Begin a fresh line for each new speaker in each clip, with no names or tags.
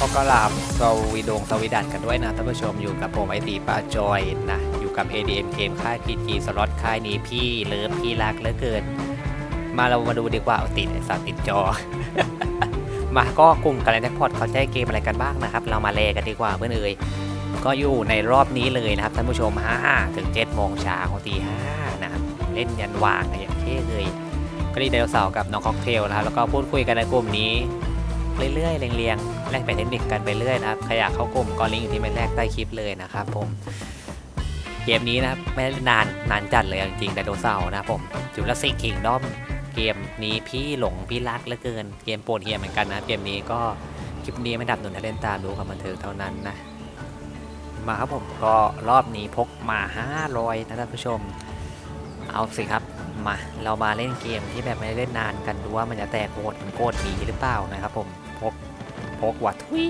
ก็กราบสวีดงสวีดันกันด้วยนะท่านผู้ชมอยู่กับผมไอตีป้าจอยนะอยู่กับ ADM เกมค่าย PG สล็อตค่ายนี้พี่เลิฟพี่รักเหลือเกิน มาเรามาดูดีกว่าเอาติดไอสัตว์ติดจอ มาก็กลุ่มกันแจ็คพอตเขาใช้เกมอะไรกันบ้างนะครับ เรามาเลกันดีกว่าเพื่อนเอ่ยก็อยู่ในรอบนี้เลยนะครับท่านผู้ชม5ถึง7โมงเช้าตี5นะครับเล่นยันวางกันอย่างเท่เลยก็ดีไดโนเสาร์กับน้องค็อกเทลนะครับแล้วก็พูดคุยกันในกลุ่มนี้ เรื่อยๆเรียงๆแลกเปลี่ยนเทคนิคกันไปเรื่อยนะครับใครอยากเข้ากลุ่มก็ลิงก์อยู่ที่เมนแรกใต้คลิปเลยนะครับผมเกมนี้นะครับไม่นานนานจัดเลยจริงๆไดโนเสาร์นะครับผมจูราสสิกคิงด้อมเกมนี้พี่หลงพี่รักเหลือเกินเกมโปรดเฮียเหมือนกันนะเกมนี้ก็คลิปนี้ไม่ดับหนุนให้เล่นตามดูความบันเทิงเท่านั้นนะมาครับผมก็รอบนี้พกมา 500 นะท่านผู้ชม เอาสิครับมาเรามาเล่นเกมที่แบบไม่ได้เล่นนานกันดูว่ามันจะแตกโคตรโคตรดีหรือเปล่านะครับผม กพกวัดทุย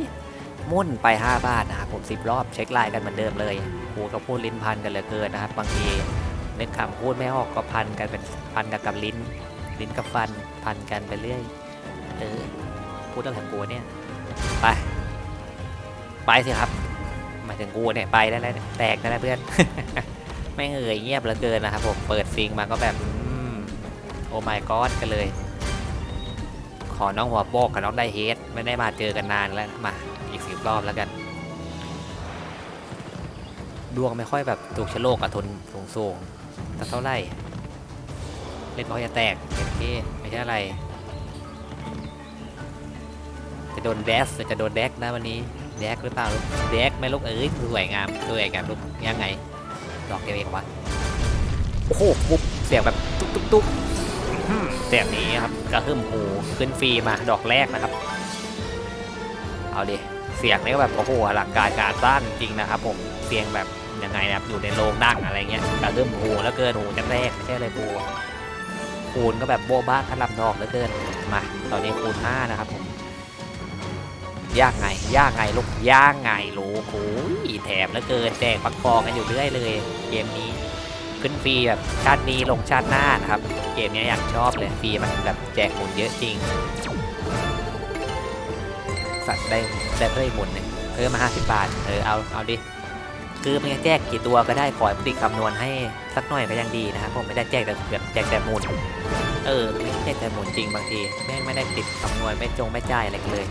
มุ่นไป 5 บ้าทนะครับผม 10 รอบเช็คไลน์กันเหมือนเดิมเลยครูก็พูดลิ้นพันกันเหลือเกินนะครับ บางทีนึกคำพูดไม่ออกก็พันกันเป็นพันกับกับลิ้น ลิ้นกับฟันพันกันไปเรื่อยเออพูดเรื่องของกูเนี่ยไปไปสิครับหมายถึงกูเนี่ยไปได้แล้วเนี่ยแตกได้แล้วเพื่อนไม่เอ่ยเงียบเหลือเกินนะครับผมเปิดซิงมาก็แบบอืมโอ้ my god กันเลย ขอน้องหัวโปกกับน้องไดเฮดไม่ได้มาเจอกันนานแล้วมาอีกสิบรอบแล้วกัน ดวงไม่ค่อยแบบถูกชะโลกกับทนสูงสูงๆแต่เท่าไหร่เล่นบอลจะแตกโอเคไม่ใช่อะไร จะโดนแดสจะโดนแดกนะวันนี้แดกหรือเปล่าลูกแดกไหม่ลูกเอ้ยสวยงามสวยงามลูกยังไงดอกเดียวเองวะโอ้โหปุ๊บเสียงแบบตุ๊บตุ๊บตุ๊บ อื้อหือเสียงนี้ครับกระหึ่มหูขึ้นฟรีมาดอกแรกนะครับ เอาดิเสียงนี้ก็แบบโอ้โหอลังการการสร้างจริงนะครับ ผมเสียงแบบยังไงนะครับอยู่ในโรงดังอะไรเงี้ยกระหึ่มหูแล้วเกินหูจะแรกไม่ใช่เลยปูคูณก็แบบโบ๊ะบ้าขลับดอกเหลือเกินมาตอนนี้คูณ5นะครับผมยากไงยากไงลูกยากไงลูกโอ้ยแถมเหลือเกินแจกปักกองกันอยู่เรื่อยเลยเกมนี้ ขึ้นฟรีแบบชาตินี้ลงชาติหน้านะครับ เกมนี้อยากชอบเลยฟรีมันแบบแจกหมุนเยอะจริง สัตว์ได้ได้เพิ่มหมุนหนึ่งเพิ่มมา 50 บาท เออเอาเอาดิ คือมันจะแจกกี่ตัวก็ได้ขอให้ติดคำนวณให้สักหน่อยก็ยังดีนะครับผมไม่ได้แจกแต่แบบแจกแต่หมุนเออไม่แจกแต่หมุนจริงบางทีแม่งไม่ได้ติดคำนวณไม่จงไม่จ่ายอะไรเลย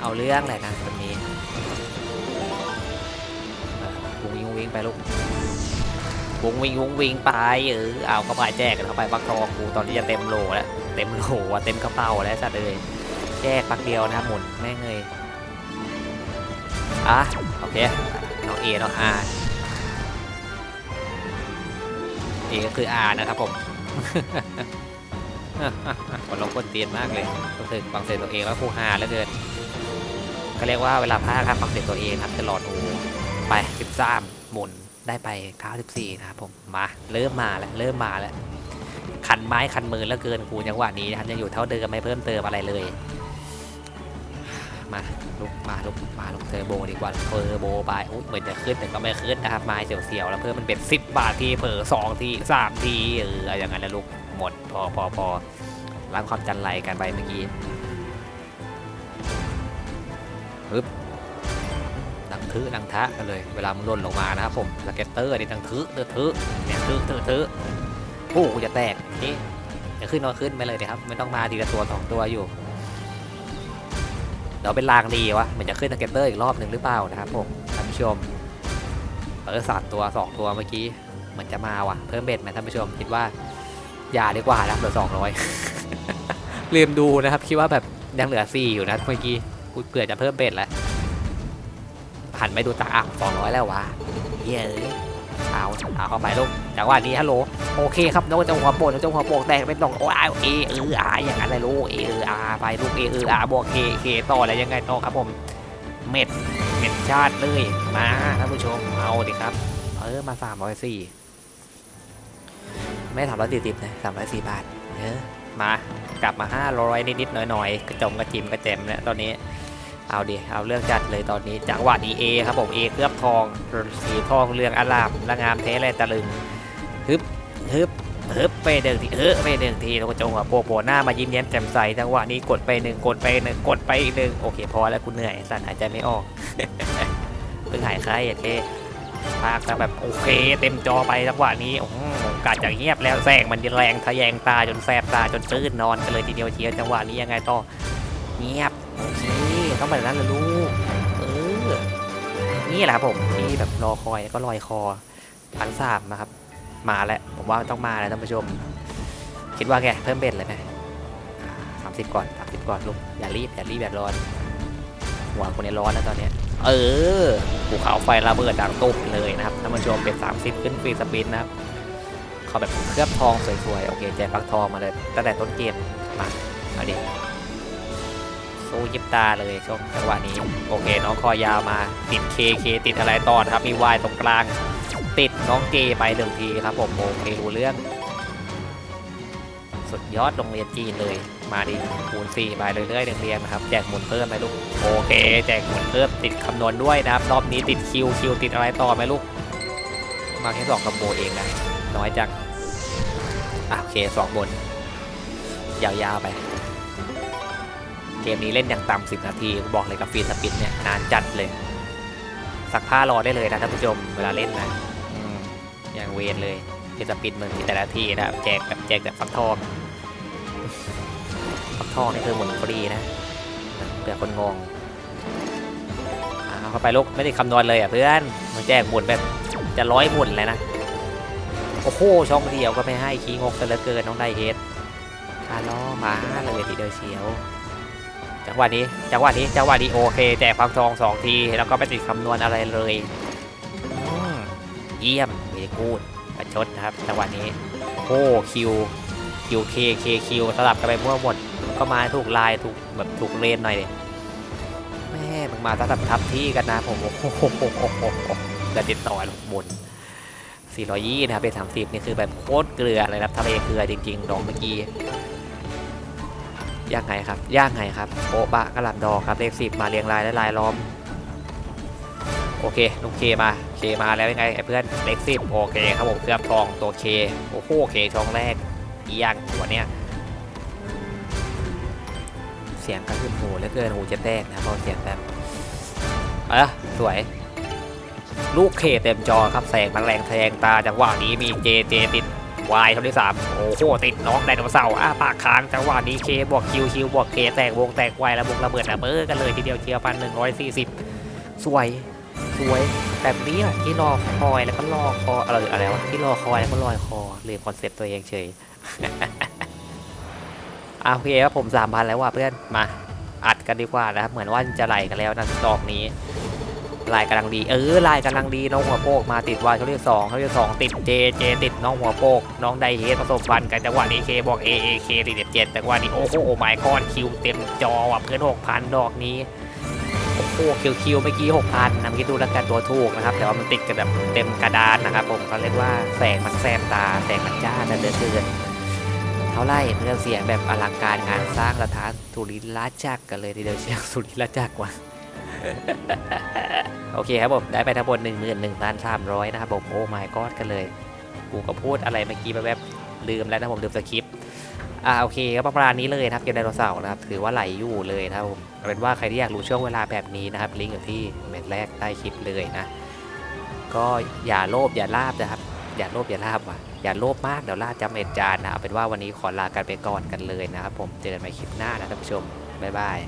เอาเรื่องแหละนะวันนี้วิ่งวิ่งไปลูก วงวิ่งวงวิงไปเออเอาเข้าไปแจกกันเข้าไปปักทองกูตอนนี้จะเต็มโหลแล้วเต็มโหลอะเต็มกระเป๋าแล้วสัตว์เลยแจกปักเดียวนะครับหมุนแม่งเลยอะโอเคน้องเอน้องอาเอก็คืออานะครับผมคนลงคนเตียนมากเลยรู้สึกฟังเสียงตัวเองแล้วผู้ฮาเหลือเกินก็เรียกว่าเวลาพากครับฟังเสียงตัวเองครับจะหลอดหูไป13หมุน ได้ไป 94 นะครับผม มาเริ่มมาแล้วเริ่มมาแล้ว คันไม้คันมือแล้วเกินกูจังหวะนี้นะครับยังอยู่เท่าเดิมไม่เพิ่มเติมอะไรเลย มาลุกมาลุกมาลุกเทอร์โบดีกว่าเทอร์โบไปอุ้ยเหมือนจะขึ้นแต่ก็ไม่ขึ้นนะครับไม้เสียวๆแล้วเพิ่มมันเป็น 10 บาททีเผลอ2ที3ทีเอออย่างนั้นแล้วลูกหมดพอพอพอล้างความจันไรกันไปเมื่อกี้ดัง ทึดังทะกันเลย เวลามันล่นลงมานะครับผมสเก็ตเตอร์นี่ดังทึเตอทึเนี่ยทึทึทึโอ้จะแตกนี่จะขึ้นนอนขึ้นไปเลยนะครับไม่ต้องมาทีละตัวสองตัวอยู่เดี๋ยวเป็นลางดีวะมันจะขึ้นสเก็ตเตอร์อีกรอบหนึ่งหรือเปล่านะครับผมท่านผู้ชมเออสามตัวสองตัวเมื่อกี้เหมือนจะมาว่ะเพิ่มเบ็ดไหมท่านผู้ชมคิดว่าอย่าดีกว่านะเหลือสองร้อยลืมดูนะครับคิดว่าแบบยังเหลือสี่อยู่นะเมื่อกี้กูเผื่อจะเพิ่มเบ็ดแล้ว หันไปดูตาอะสองร้อยแล้ววะเย้เอาเอาเข้าไปลูกจังหวะนี้ฮัลโหลโอเคครับน้องเจ้าหัวโปกน้องเจ้าหัวโปกแตกเป็นสองโอ้ยเอเอออาอย่างนั้นเลยลูกเอเอออาไปลูกเอเอออาบวกเคเคต่ออะไรยังไงต่อครับผมเม็ดเม็ดชาติเลยมาท่านผู้ชมเอาดิครับเออมาสามร้อยสี่ไม่สามร้อยสี่สิบนะสามร้อยสี่บาทเออมากลับมาห้าร้อยนิดๆหน่อยๆกระจมกระจิมกระเจมเนี่ยตอนนี้ เอาดิ เอาเรื่องจัดเลยตอนนี้ จังหวะดีเอครับผมเอเคลือบทองสีทองเรืองอลามละงามเทเลยตะลึงฮึบฮึบฮึบไปเดิงทีเออไปเดิงทีแล้วก็จงหัวโปโผล่หน้ามายิ้มแย้มแจ่มใสจังหวะนี้กดไปหนึ่งกดไปหนึ่งกดไปอีกหนึ่งโอเคพอแล้วกูเหนื่อยสั่นหายใจไม่ออกเพิ่งหายไข้โอเคภาคแต่แบบโอเค เต็มจอไปจังหวะนี้โอ้กาดจะเงียบแล้วแสงมันแรงทะแยงตาจนแสบตาจนตื้นนอนกันเลยทีเดียวเชียวจังหวะนี้ยังไงต่อเงียบโอเค ต้องแบบนั้นเลยลูก เออ นี่แหละครับผมที่แบบรอคอยก็ลอยคอพันสามนะครับ มาแล้ว ผมว่าต้องมาแล้วท่านผู้ชม คิดว่าแกเพิ่มเบ็ดเลยไหมสามสิบก่อนสามสิบก่อนลูก อย่ารีบ อย่ารีบอย่าร้อน หัวคนนี้ร้อนแล้วตอนเนี้ยเออ ภูเขาไฟระเบิดดังตุ๊บเลยนะครับท่านผู้ชมเป็น30ขึ้นฟรีสปินนะครับเขาแบบเคลือบทองสวยๆ โอเคแจกฟักทองมาเลยตั้งแต่ต้นเกม มาเอาดิ สู้ยิบตาเลยช่วงจังหวะนี้ โอเค น้องคอยาวมาติดเคเคติดอะไรต่อนะครับ มีวายตรงกลาง ติดน้องเจไปหนึ่งทีครับผมโอเครู้เรื่อง สุดยอดโรงเรียนจีนเลย มาดิคูณ4ไปเรื่อยๆเรียงๆนะครับ แจกหมุนเพิ่มไหมลูกโอเค แจกหมุนเพิ่มติดคำนวณด้วยนะครับ รอบนี้ติดคิวคิวติดอะไรต่อไหมลูก มาแค่สองคำโบเองนะน้อยจังโอเคสองบนยาวๆไป เกมนี้เล่นอย่างต่ำสิบนาที บอกเลยกับฟรีสปินเนี่ยนานจัดเลย สักผ้ารอได้เลยนะท่านผู้ชมเวลาเล่นนะอย่างเวนเลยฟรีสปินมึงแต่ละทีนะครับแจกแบบแจกแบบฟักทองฟักทองนี่คือหมุนฟรีนะเผื่อคนงงเข้าไปลูกไม่ได้คำนวณเลยอะเพื่อนมันแจกหมุนแบบจะร้อยหมุนเลยนะโอ้โหช่องเดียวก็ไม่ให้ขี้งกซะเหลือเกินน้องไดเฮดคาล้อมาเลยทีเดียวเชียว งหวะนี้จังหวะนี้จังหวะนี้โอเคแจกฟักทองสองทีแล้วก็ไม่ติดคำนวณอะไรเลยเยี่ยมเวกูดประชดนะครับจังหวะนี้โอ้คิวคิวเคเคคิวสลับกันไปมั่วหมดก็มาถูกลายถูกแบบถูกเลนหน่อยดิแม่มึงมาสลับทับที่กันนะผมโอ้โหจะติดต่อลงบน420นะครับเป็น 30 นี่คือแบบโคตรเกลือเลยครับทะเลเกลือจริงๆดองเมื่อกี้ ย่างไงครับย่างไงครับโปะบะกระหล่ำดอกครับเลขสิบมาเรียงรายและลายล้อม โอเคลุงเคมาเคมาแล้วยังไงไอ้เพื่อนเลขสิบโอเคครับผมเคลือบทองตัวเคโอ้โหเคช่องแรกอีย่างหัวเนี้ยเสียงกระหึ่มหูเหลือเกินหูจะแตกนะพราะเสียงแบบเออสวย ลูกเคเต็มจอครับแสงมันแรงแทงตาจังหวะนี้มีเจเจติด วายเท่าที่สามโอ้โหติดน้องไดโนเสาร์อ้าปากค้างจังหวะนี้เคบวกคิวคิวบวกเคแตกวงแตกวายแล้ววงระเบิดระเบ้อกันเลยทีเดียวเชียวพันหนึ่งร้อยสี่สิบสวยสวยแบบนี้แหละที่รอคอยแล้วก็รอคออะไรอะไรวะที่รอคอยแล้วก็ลอยคอเรียนคอนเซ็ปต์ตัวเองเฉยอะโอเคครับผมสามพันแล้วว่ะเพื่อนมาอัดกันดีกว่านะครับเหมือนว่าจะไหลกันแล้วนะดอกนี้ ลายกำลังดี เออลายกำลังดีน้องหัวโปกมาติดวายเขาเรียกสองเขาเรียกสองติดเจเจติดน้องหัวโปกน้องไดเฮดประสบฟันกันจังหวะนี้เคบอกเอเอเคติดเจ็ดจังหวะนี้โอ้โหไม่ก้อนคิวเต็มจอว่ะเพื่อนหกพันดอกนี้โอ้โหคิวคิวเมื่อกี้หกพันนะเมื่อกี้ดูแล้วกันตัวถูกนะครับแต่ว่ามันติดกันแบบเต็มกระดานนะครับผมเขาเรียกว่าแสงมันแสบตาแสงมันจ้าแต่เหลือดเกินเท่าไรเพื่อเสียงแบบอลังการงานสร้างระทานสุริลาจักรกันเลยทีเดียวเชียวสุริลาจักรว่ะ โอเคครับผม ได้ไปทั้งหมด1 1 1 3 0 0 นะครับผม โอ้ my god กันเลย กูก็พูดอะไรเมื่อกี้แบบลืมแล้วนะผมลืมสคริปต์อ่าโอเคก็ประมาณนี้เลยนะครับเกมไดโนเสาร์นะครับถือว่าไหลอยู่เลยนะครับผมเป็นว่าใครที่อยากรู้ช่วงเวลาแบบนี้นะครับลิงก์อยู่ที่เม็ดแรกใต้คลิปเลยนะ ก็อย่าโลภอย่าลาบนะครับ อย่าโลภอย่าลาบว่ะอย่าโลภมากเดี๋ยวลาบจำเอ็ดจานนะเอาเป็นว่าวันนี้ขอลากันไปก่อนกันเลยนะครับผมเจอกันใหม่คลิปหน้านะท่านผู้ชมบ๊ายบาย